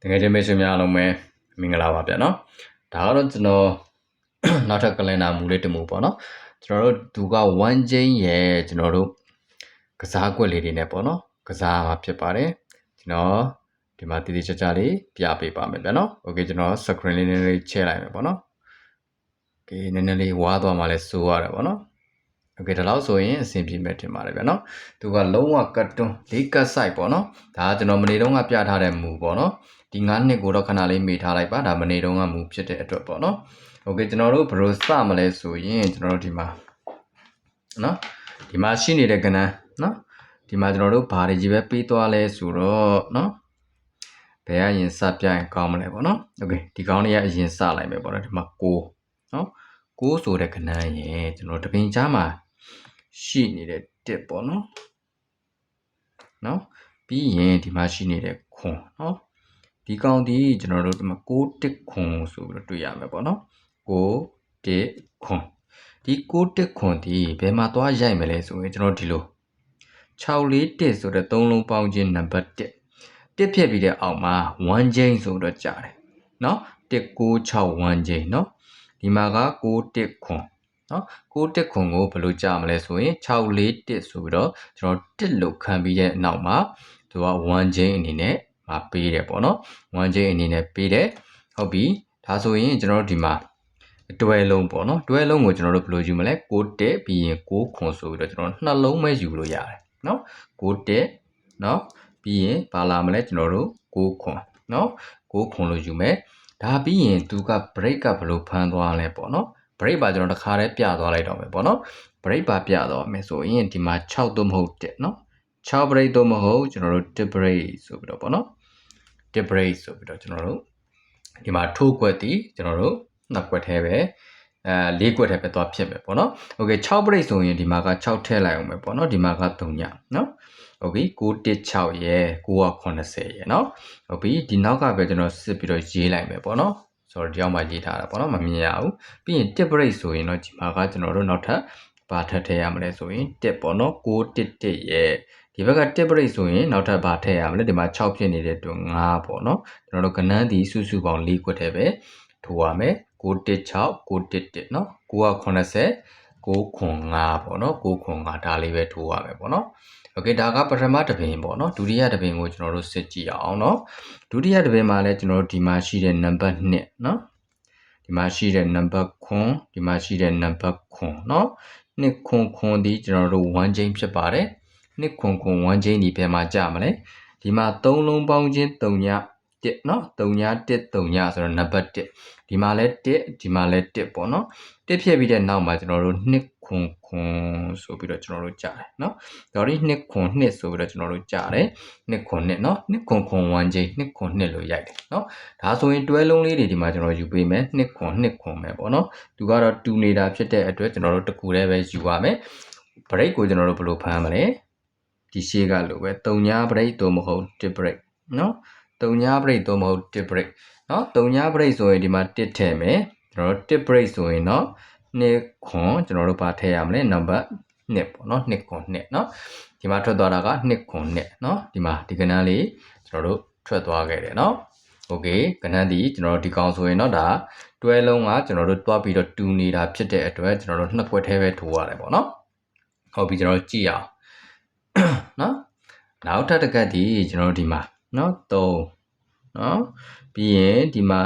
တကယ်ချင်းမိတ်ဆွေများအားလုံးပဲမင်္ဂလာပါဗျာနော်ဒါကတော့ကျွန်တော် နောက်ထပ်ကလန်ဒါမူလေးတစ်မူပေါ့နော်ကျွန်တော်တို့သူက1 chain ရဲ့ကျွန်တော်တို့ကစားကွက်လေးတွေနဲ့ပေါ့နော်ကစားမှာဖြစ်ပါတယ်ကျွန်တော်ဒီမှာတည်တည်ချာချာလေးပြပေးပါမယ်ဗျာနော်โอเคကျွန်တော် screen လေးနည်းနည်းလေးချဲ့လိုက်မယ်ပေါ့နော်โอเคနည်းနည်းလေးဝါသွားမှလဲစိုးရတယ်ပေါ့နော်โอเคဒါတော့ဆိုရင်အဆင်ပြေမယ်ထင်ပါတယ်ဗျာနော်သူကလုံးဝကတ်တွန်းလေးကတ်ဆိုင်ပေါ့နော်ဒါကကျွန်တော်မနေ့တုန်းကပြထားတဲ့မူပေါ့နော် ဒီ9နှစ်ကိုတော့ခဏလေးမေ့ထားလိုက်ပါဒါမနေ့တုန်းကမူဖြစ်တဲ့အတွက်ပေါ့နော်โอเคကျွန်တော်တို့ဘယ်လိုစမလဲဆိုရင်ကျွန်တော်တို့ဒီမှာနော်ဒီမှာရှိနေတဲ့ကဏ္ဍနော်ဒီမှာကျွန်တော်တို့ဘာတွေကြီးပဲပေးသွားလဲဆိုတော့နော်ဘယ်ကအရင်စပြရင်ကောင်းမလဲပေါ့နော်โอเคဒီကောင်းလေးကအရင်စလိုက်မယ်ပေါ့နော်ဒီမှာ6နော်6ဆိုတဲ့ကဏ္ဍရဲ့ကျွန်တော်တပင်ချားမှာရှိနေတဲ့တစ်ပေါ့နော်နော်ပြီးရင်ဒီမှာရှိနေတဲ့ခွန်နော် ဒီကောင်ဒီကျွန်တော်တို့ဒီမှာ6တစ်ခွန်ဆိုပြီးတော့တွေ့ရမယ်ပေါ့နော်6တစ်ခွန်ဒီ6တစ်ခွန်ဒီဘယ်မှာသွားရိုက်မလဲဆိုရင်ကျွန်တော်ဒီလို6လေးတစ်ဆိုတဲ့သုံးလုံးပေါင်းခြင်းနံပါတ်1တစ်ဖြစ်ပြီးတဲ့အောက်မှာ1 chain ဆိုတော့ကြာတယ်နော်1961 chain နော်ဒီမှာက6တစ်ခွန်နော်6တက်ခွန်ကိုဘယ်လိုကြာမလဲဆိုရင်6လေးတက်ဆိုပြီးတော့ကျွန်တော်တက်လို့ခံပြီးတဲ့နောက်မှာသူက1 chain အနေနဲ့ မှာပေးတယ်ပေါ့နော်1 chain အနေနဲ့ပေးတယ်ဟုတ်ပြီဒါဆိုရင်ကျွန်တော်တို့ဒီမှာတွဲလုံးပေါ့နော်တွဲလုံးကိုကျွန်တော်တို့ဘယ်လိုယူမလဲ6တက်ပြီးရင်6ခွန်ဆိုပြီးတော့ကျွန်တော်နှလုံးပဲယူလို့ရတယ်နော်6တက်နော်ပြီးရင်ဘာလာမလဲကျွန်တော်တို့6ခွန်နော်6ခွန်လို့ယူမယ်ဒါပြီးရင်သူက break ကဘယ်လိုဖမ်းသွားလဲပေါ့နော် break ပါကျွန်တော်တစ်ခါတည်းပြသွားလိုက်တော့မယ်ပေါ့နော် break ပါပြသွားမယ်ဆိုရင်ဒီမှာ6တော့မဟုတ်တက်နော်6 break တော့မဟုတ်ကျွန်တော်တို့10 break ဆိုပြီးတော့ပေါ့နော် debrate ဆိုပြီးတော့ကျွန်တော်တို့ဒီမှာထိုးကွက်တီကျွန်တော်တို့နှစ်ကွက်ထဲပဲအဲလေးကွက်ထဲပဲသွားဖြစ်မယ်ပေါ့နော်။ Okay 6 break ဆိုရင်ဒီမှာက6ထည့်လိုက်အောင်ပဲပေါ့နော်။ဒီမှာက3ညနော်။ဟုတ်ပြီ916ရဲ980ရဲနော်။ဟုတ်ပြီဒီနောက်ကပဲကျွန်တော်စစ်ပြီးတော့ရေးလိုက်မယ်ပေါ့နော်။ဆိုတော့ဒီအောင်မှရေးထားတာပေါ့နော်မမြင်ရဘူး။ပြီးရင်10 break ဆိုရင်တော့ဒီမှာကကျွန်တော်တို့နောက်ထပ်ဘာထပ်ထည့်ရမလဲဆိုရင်10ပေါ့နော်911ရဲ ဒီဘက်က tip break ဆိုရင်နောက်ထပ်ဘာထည့်ရမလဲဒီမှာ6ဖြစ်နေတဲ့အတွက်5ပေါ့နော်ကျွန်တော်တို့ကနန်းဒီစုစုပေါင်း4ခွက်ထဲပဲထိုးရမယ်616 611เนาะ980 6ခွန်5ပေါ့နော်6ခွန်5ဒါလေးပဲထိုးရမယ်ပေါ့နော်โอเคဒါကပထမတစ်ပင်ပေါ့နော်ဒုတိယတစ်ပင်ကိုကျွန်တော်တို့စစ်ကြည့်အောင်เนาะဒုတိယတစ်ပင်မှာလည်းကျွန်တော်တို့ဒီမှာရှိတဲ့နံပါတ်2เนาะဒီမှာရှိတဲ့နံပါတ်ခွန်ဒီမှာရှိတဲ့နံပါတ်ခွန်เนาะနှစ်ခွန်ခွန်ဒီကျွန်တော်တို့1 chain ဖြစ်ပါတယ် နှစ်ခွန်ခွန်1 chain ဒီဘယ်မှာကြာမလဲဒီမှာ3လုံးပေါင်းခြင်း3ည1เนาะ3ည1 3ညဆိုတော့နံပါတ်1ဒီမှာလဲ1ဒီမှာလဲ1ပေါ့เนาะ1ဖြစ်ပြီးတဲ့နောက်မှာကျွန်တော်တို့နှစ်ခွန်ခွန်ဆိုပြီးတော့ကျွန်တော်တို့ကြားတယ်เนาะဒါရီနှစ်ခွန်နှစ်ဆိုပြီးတော့ကျွန်တော်တို့ကြားတယ်နှစ်ခွန်နှစ်เนาะနှစ်ခွန်ခွန်1ချိန်နှစ်ခွန်နှစ်လို့ရိုက်တယ်เนาะဒါဆိုရင်တွဲလုံးလေးတွေဒီမှာကျွန်တော်ယူပေးမယ်နှစ်ခွန်နှစ်ခွန်ပဲပေါ့เนาะသူကတော့တူနေတာဖြစ်တဲ့အတွက်ကျွန်တော်တို့တကူတည်းပဲယူပါမယ် break ကိုကျွန်တော်တို့ဘယ်လိုဖမ်းမလဲ ဒီရှေ့ကလိုပဲ3ညာ break တော့မဟုတ်1 break เนาะ3ညာ break တော့မဟုတ်1 break เนาะ3ညာ break ဆိုရင်ဒီမှာ1ထည့်မယ်ကျွန်တော်တို့1 break ဆိုရင်เนาะနှစ်ခွန်ကျွန်တော်တို့ပါထည့်ရမလဲနံပါတ်2ပေါ့เนาะ2ခွန်2เนาะဒီမှာထွက်သွားတာက2ခွန်2เนาะဒီမှာဒီကဏ္ဍလေးကျွန်တော်တို့ထွက်သွားခဲ့တယ်เนาะโอเคကဏ္ဍဒီကျွန်တော်တို့ဒီကောင်ဆိုရင်เนาะဒါတွဲလုံးကကျွန်တော်တို့တွားပြီးတော့တူနေတာဖြစ်တဲ့အတွက်ကျွန်တော်တို့နှစ်ခွက်ထဲပဲထိုးရတယ်ပေါ့เนาะဟုတ်ပြီကျွန်တော်ကြည့်အောင် နော်နောက်ထပ်တစ်ကတ်ဒီကျွန်တော်တို့ဒီမှာနော်3နော်ပြီးရင်ဒီမှာ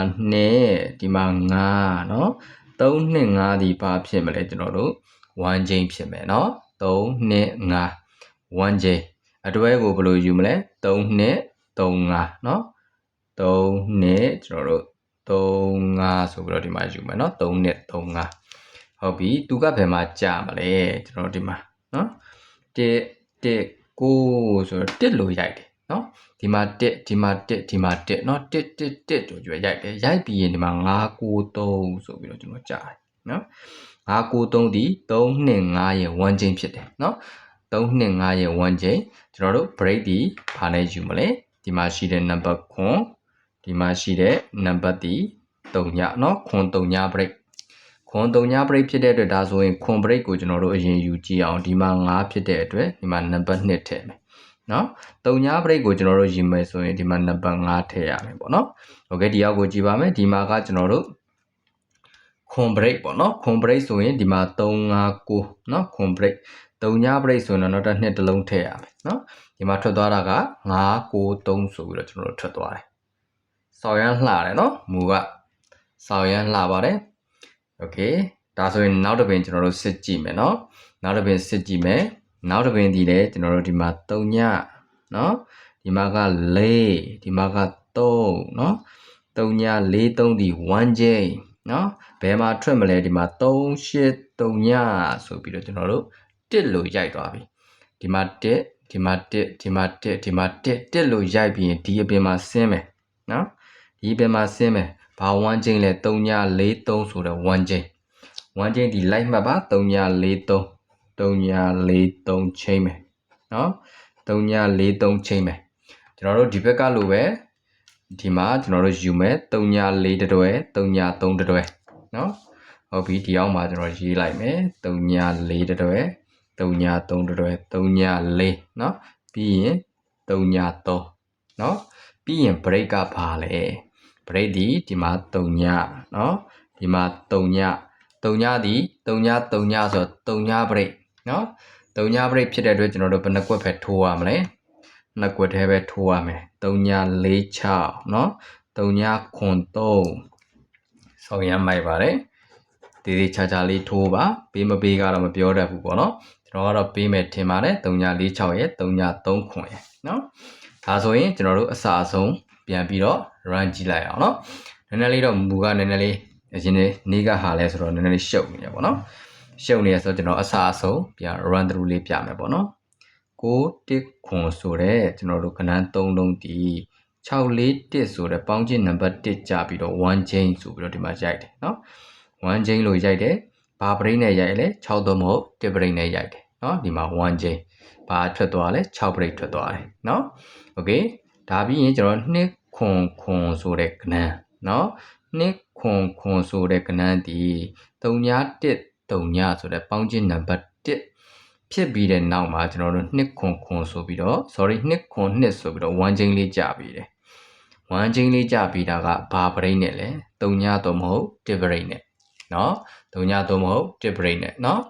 2ဒီမှာ5နော်3နဲ့5ဒီဘာဖြစ်မလဲကျွန်တော်တို့1 chain ဖြစ်မယ်နော်3နဲ့5 1 chain အတွဲကိုဘယ်လိုယူမလဲ3နဲ့35နော်3နဲ့ကျွန်တော်တို့35ဆိုပြီးတော့ဒီမှာယူမယ်နော်3နဲ့35ဟုတ်ပြီသူကဘယ်မှာကြာမလဲကျွန်တော်တို့ဒီမှာနော်1 တက်ကိုဆိုတော့တက်လို့ရိုက်တယ်နော်ဒီမှာတက်ဒီမှာတက်ဒီမှာတက်နော်တက်တက်တက်တို့ကြွယ်ရိုက်တယ်ရိုက်ပြီးရင်ဒီမှာ9 9 3ဆိုပြီးတော့ကျွန်တော်ကြားတယ်နော်9 9 3ဒီ3 2 5ရဲ့1ချင်းဖြစ်တယ်နော်3 2 5ရဲ့1ချင်းကျွန်တော်တို့ break ဒီဘာနဲ့ယူမလဲဒီမှာရှိတဲ့ number 9ဒီမှာရှိတဲ့ number ဒီ3ညနော်9 3ည break ခွန်၃ညပရိတ်ဖြစ်တဲ့အတွက်ဒါဆိုရင်ခွန်ပရိတ်ကိုကျွန်တော်တို့အရင်ယူကြည့်အောင်ဒီမှာ9ဖြစ်တဲ့အတွက်ဒီမှာနံပါတ်1ထည့်မယ်နော်၃ညပရိတ်ကိုကျွန်တော်တို့ယူမယ်ဆိုရင်ဒီမှာနံပါတ်5ထည့်ရမယ်ပေါ့နော်ဟုတ်ကဲ့ဒီအောက်ကိုကြည့်ပါမယ်ဒီမှာကကျွန်တော်တို့ခွန်ဘရိတ်ပေါ့နော်ခွန်ဘရိတ်ဆိုရင်ဒီမှာ359နော်ခွန်ဘရိတ်3ညဘရိတ်ဆိုရင်တော့နောက်တစ်နှစ်တစ်လုံးထည့်ရမယ်နော်ဒီမှာထွက်သွားတာက993ဆိုပြီးတော့ကျွန်တော်တို့ထွက်သွားတယ်ဆောင်းရမ်းလှတယ်နော်မူကဆောင်းရမ်းလှပါတယ် โอเคဒါဆိုရင်နောက်တစ်ပင်ကျွန်တော်တို့စစ်ကြည့်မယ်နော်နောက်တစ်ပင်စစ်ကြည့်မယ်နောက်တစ်ပင်ဒီလေကျွန်တော်တို့ဒီမှာ3ညနော်ဒီမှာက4ဒီမှာက3နော်3ည4 3ဒီ1 j နော်ဘယ်မှာထွက်မလဲဒီမှာ3 8 3ညဆိုပြီးတော့ကျွန်တော်တို့တစ်လို့ရိုက်သွားပြီဒီမှာတစ်ဒီမှာတစ်ဒီမှာတစ်ဒီမှာတစ်တစ်လို့ရိုက်ပြီးရင်ဒီအပြင်မှာဆင်းမယ်နော်ဒီအပြင်မှာဆင်းမယ် ဘာ1ချိန်လဲ3ည4 3ဆိုတော့1ချိန်1ချိန်ဒီလိုက်မှတ်ပါ3ည4 3 3ည4 3ချိန်မယ်နော်3ည4 3ချိန်မယ်ကျွန်တော်တို့ဒီဘက်ကလိုပဲဒီမှာကျွန်တော်တို့ယူမယ်3ည4တွဲ3ည3တွဲနော်ဟုတ်ပြီဒီအောင်မှာကျွန်တော်ရေးလိုက်မယ်3ည4တွဲ3ည3တွဲ3ည4နော်ပြီးရင်3ည3နော်ပြီးရင် break ကဘာလဲ break ဒီဒီမှာ3ညเนาะဒီမှာ3ည3ညဒီ3ည3ညဆိုတော့3ည break နော်တုံညာပရိတ်ဖြစ်တဲ့အတွက်ကျွန်တော်တို့ဘယ်နှကွက်ပဲထိုးရမလဲနှစ်ကွက်တည်းပဲထိုးရမယ်တုံညာ၄6နော်တုံညာခွန်3ဆောင်းရမ်းမိုက်ပါတယ်ဒီဒီချာချာလေးထိုးပါပေးမပေးကတော့မပြောတတ်ဘူးပေါ့နော်ကျွန်တော်ကတော့ပေးမယ်ထင်ပါတယ်တုံညာ၄6ရဲ့တုံညာ3ခွန်ရဲ့နော်ဒါဆိုရင်ကျွန်တော်တို့အစအဆုံး ပြန်ပြီးတော့ run ကြည့်လိုက်အောင်နော်နည်းနည်းလေးတော့မူကနည်းနည်းလေးအရင်နေကဟာလဲဆိုတော့နည်းနည်းလေးရှုပ်နေရပါတော့ရှုပ်နေရဆိုတော့ကျွန်တော်အစားအဆုံးပြန် run through လေးပြမယ်ပေါ့နော်6တစ်ခွန်ဆိုတဲ့ကျွန်တော်တို့ခဏန်း3လုံးတီ641ဆိုတဲ့ပေါင်းချင်းနံပါတ်1ကြပြီးတော့1 chain ဆိုပြီးတော့ဒီမှာရိုက်တယ်နော်1 chain လို့ရိုက်တယ်ဘာပရိနဲ့ရိုက်လဲ6တော့မဟုတ်1ပရိနဲ့ရိုက်တယ်နော်ဒီမှာ1 chain ဘာထွက်သွားလဲ6ပရိထွက်သွားတယ်နော် okay ဒါပြီးရင်ကျွန်တော်2ခွန်ခွန်ဆိုတဲ့ကဏ္ဍเนาะ2ခွန်ခွန်ဆိုတဲ့ကဏ္ဍဒီ3 1တုံညဆိုတဲ့ပေါင်းချင်းနံပါတ်1ဖြစ်ပြီးတဲ့နောက်မှာကျွန်တော်တို့2ခွန်ခွန်ဆိုပြီးတော့ sorry 2ခွန်2ဆိုပြီးတော့1ချင်းလေးကြာပြီးတယ်1ချင်းလေးကြာပြီးတာကဘာပရိတ်နဲ့လဲတုံညတော့မဟုတ်1ပရိတ်နဲ့เนาะတုံညတော့မဟုတ်1ပရိတ်နဲ့เนาะ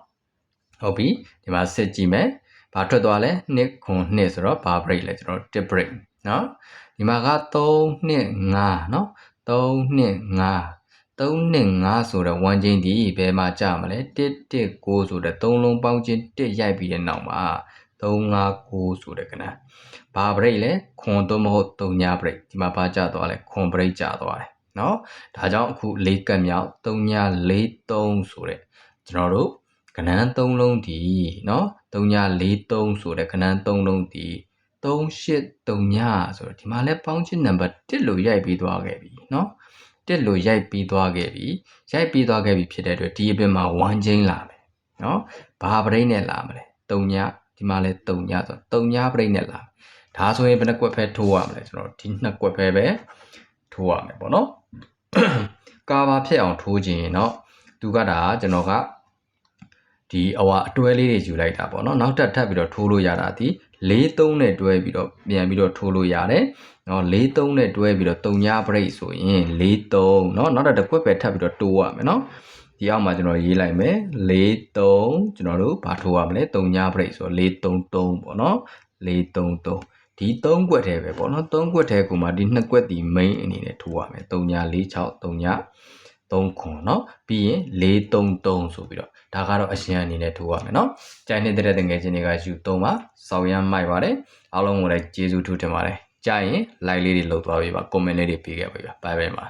ဟုတ်ပြီဒီမှာစစ်ကြည့်မယ်ဘာထွက်သွားလဲ2ခွန်2ဆိုတော့ဘာပရိတ်လဲကျွန်တော်1ပရိတ် เนาะဒီမှာက3 2 5เนาะ3 2 5 3နဲ့5ဆိုတဲ့1ချင်းဒီဘယ်မှာကြာမလဲ1 1 9ဆိုတဲ့3လုံးပေါင်းချင်း1ရိုက်ပြီးတဲ့နောက်မှာ3 5 9ဆိုတဲ့ကဏ္ဍဘာဘရိတ်လဲခွန်တော့မဟုတ်3ညာဘရိတ်ဒီမှာဘာကြာသွားလဲခွန်ဘရိတ်ကြာသွားတယ်เนาะဒါကြောင့်အခု၄ကတ်မြောက်3ညာ4 3ဆိုတဲ့ကျွန်တော်တို့ကဏ္ဍ3လုံးဒီเนาะ3ညာ4 3ဆိုတဲ့ကဏ္ဍ3လုံးဒီ 38 3ညာဆိုတော့ဒီမှာလဲပေါင်းချင်းနံပါတ်1လို့ရိုက်ပြီးသွားခဲ့ပြီเนาะတစ်လို့ရိုက်ပြီးသွားခဲ့ပြီရိုက်ပြီးသွားခဲ့ပြီဖြစ်တဲ့အတွက်ဒီအပြင်မှာ1ချင်းလာမယ်နော်ဘာပရိတ်နဲ့လာမလဲ3ညဒီမှာလဲ3ညဆို3ညပရိတ်နဲ့လာဒါဆိုရင်ဘယ်နှကွက်ပဲထိုးရမလဲကျွန်တော်ဒီနှစ်ကွက်ပဲပဲထိုးရမယ်ပေါ့နော်ကာဘာဖြစ်အောင်ထိုးခြင်းရင်တော့သူကဒါကျွန်တော်ကဒီအဝအတွဲလေးတွေယူလိုက်တာပေါ့နော်နောက်ထပ်ထပ်ပြီးတော့ထိုးလို့ရတာဒီ 4-3နဲ့တွဲပြီးတော့ပြန်ပြီးတော့ထိုးလို့ရတယ်နော်4-3နဲ့တွဲပြီးတော့3ည break ဆိုရင်4-3နော်နောက်တစ်ခွက်ပဲထပ်ပြီးတော့တိုးရမယ်နော်ဒီအောက်မှာကျွန်တော်ရေးလိုက်မယ်4-3ကျွန်တော်တို့ဘာထိုးရမလဲ3ည break ဆိုတော့4-3-3ပေါ့နော်4-3-3ဒီ3ခွက်ထဲပဲပေါ့နော်3ခွက်ထဲကိုမှဒီ2ခွက်ဒီ main အနေနဲ့ထိုးရမယ်3ည4 6 3ည 3ခွန်เนาะပြီးရင်433ဆိုပြီးတော့ဒါကတော့အရှင်အနေနဲ့ထိုးရမယ်เนาะကြိုင်နေတဲ့တငယ်ချင်းတွေကယူ3ပါစောင်းရမ်းမိုက်ပါတယ်အားလုံးကိုလည်းကျေးဇူးထူးတင်ပါတယ်ကြာရင် like လေးတွေလုပ်သွားပေးပါ comment လေးတွေပေးခဲ့ပါဘိုင်ဘိုင်ပါ